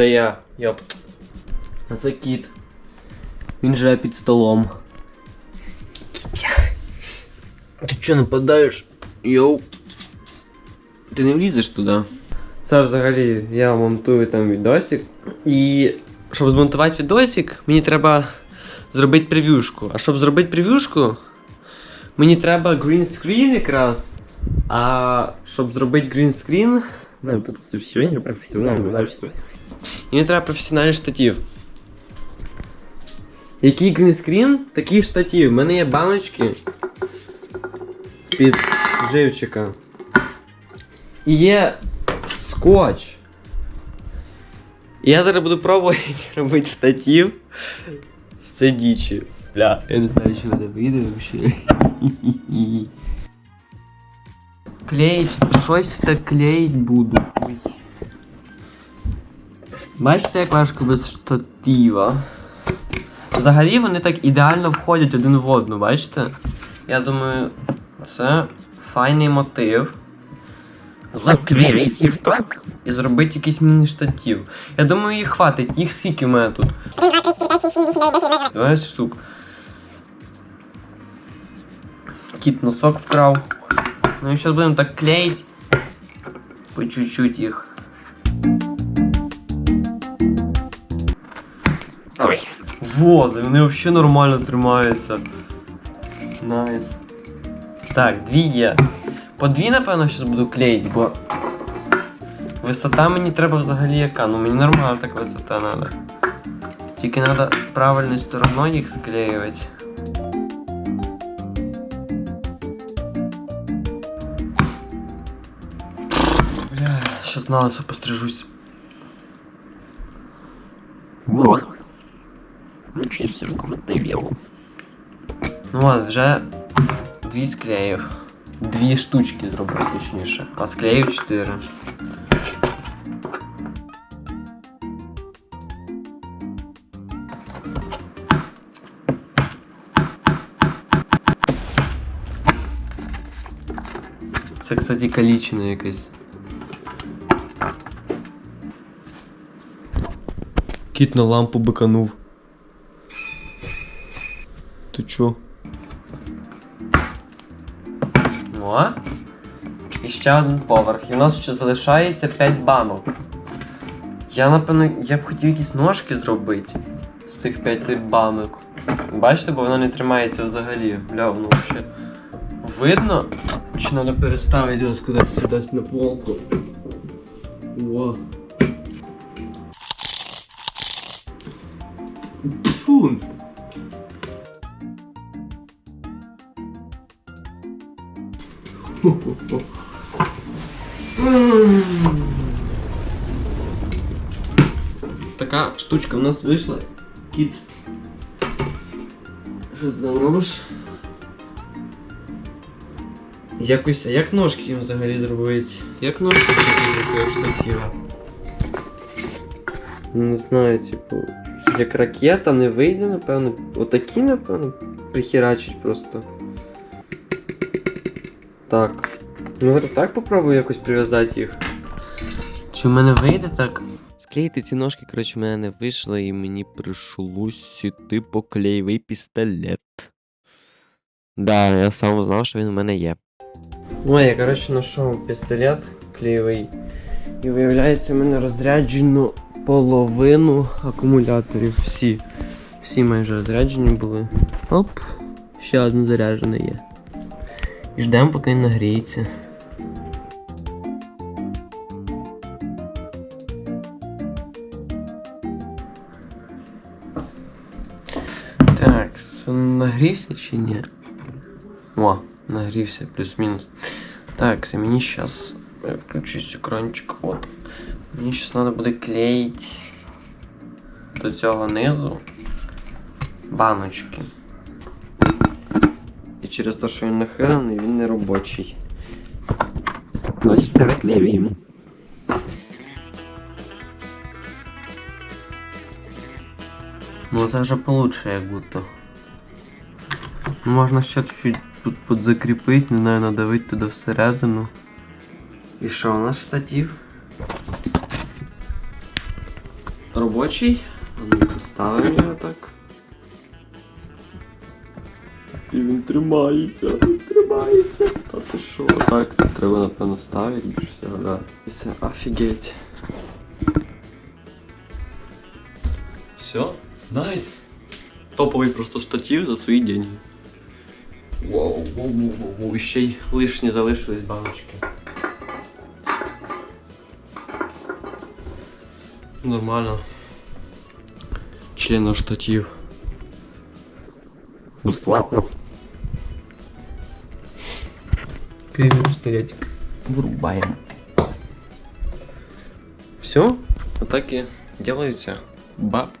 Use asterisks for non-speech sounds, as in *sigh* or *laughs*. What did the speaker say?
Це я, йоп. Це кіт. Він живе під столом. Кітя. Ти чого нападаєш? Йоу. Ти не влізеш туди. Це взагалі я монтую там відосик. І щоб змонтувати відосик, мені треба зробити прев'юшку. А щоб зробити прев'юшку, мені треба грінскрін якраз. А щоб зробити грінскрін, Ну, тут все что. мені треба професіональний штатив. Який грінскрін, такий штатив. У мене є баночки з-під живчика. І є скотч. І я зараз буду пробувати *laughs* робити штатив з цієї дічі. Бля, я не знаю, чи мене вийде взагалі. *laughs* Клеїть, щось так клеїть буду. Бачите, як важко без штатива. Взагалі вони так ідеально входять один в одну, бачите? Я думаю, це файний мотив. Заклеить их так. І зробити якийсь міні-штатив. Я думаю, їх хватить, їх скільки в мене тут. 12 штук. Кіт носок вкрав. Ну і зараз будемо так клеїть. По чуть-чуть їх. Ой. Вот, вони взагалі нормально тримаються. Найс. Так, дві є. По дві, напевно, зараз буду клеїти, бо. Висота мені треба взагалі яка. Ну мені нормально так висота треба. Тільки треба правильною стороною їх склеювати. Бля, щас на лисо пострижусь. Вот. Очень все крутые. Ну от, вже дві склеїв. Дві штучки зробив точніше. А склеїв чотири. Це, кстати, калічина якась. Кіт на лампу биканув. Ти чо? Ну а? І ще один поверх. І у нас ще залишається 5 банок. Я напевно, я б хотів якісь ножки зробити з цих 5 банок. Бачите, бо воно не тримається взагалі. Бля, воно ще видно. Чи треба переставити його кудись сюди на полку? О. Фу. Така штучка в нас вийшла. Кіт. Що ти там робиш? Якось, а як ножки їм взагалі зробити? Як ножки зробити штатива? Не знаю, типу. Як ракета не вийде, напевно. Отакі, напевно, прихерачить просто. Так. Ну так попробую якось прив'язати їх. Чи в мене вийде так? Склеїти ці ножки, коротше, в мене не вийшло, і мені прийшлось іти по клеєвий пістолет. Да, я сам знав, що він в мене є. Ой, я, коротше, знайшов пістолет клеєвий. І виявляється, в мене розряджено половину акумуляторів. Всі. Всі майже розряджені були. Оп, ще один заряджений є. І ждемо, поки він нагріється. Так, він нагрівся чи ні? О, нагрівся, плюс-мінус. Так, це мені зараз. Включусь екранчик. От. Мені зараз треба буде клеїти до цього низу баночки. Через те, що він нахилений, він не робочий. Значит, давай клеим. Ну це вже получше, як будто. Можна ще чуть-чуть тут подзакріпити, не знаю, надавити туди всередину. І що, у нас штатив? робочий. Ну ставимо його так. І він тримається, він тримається. Та ти що? Так, треба напевно ставити більше всього, да. І це офігеть. Все, найс. Топовий просто штатив за свої деньги. Воу, воу, воу, воу, воу. Ще й лишні залишились баночки. Нормально. Члено штатив. Бесплатно. Кривый пистолетик. Вырубаем. Все, вот так и делаются бабки.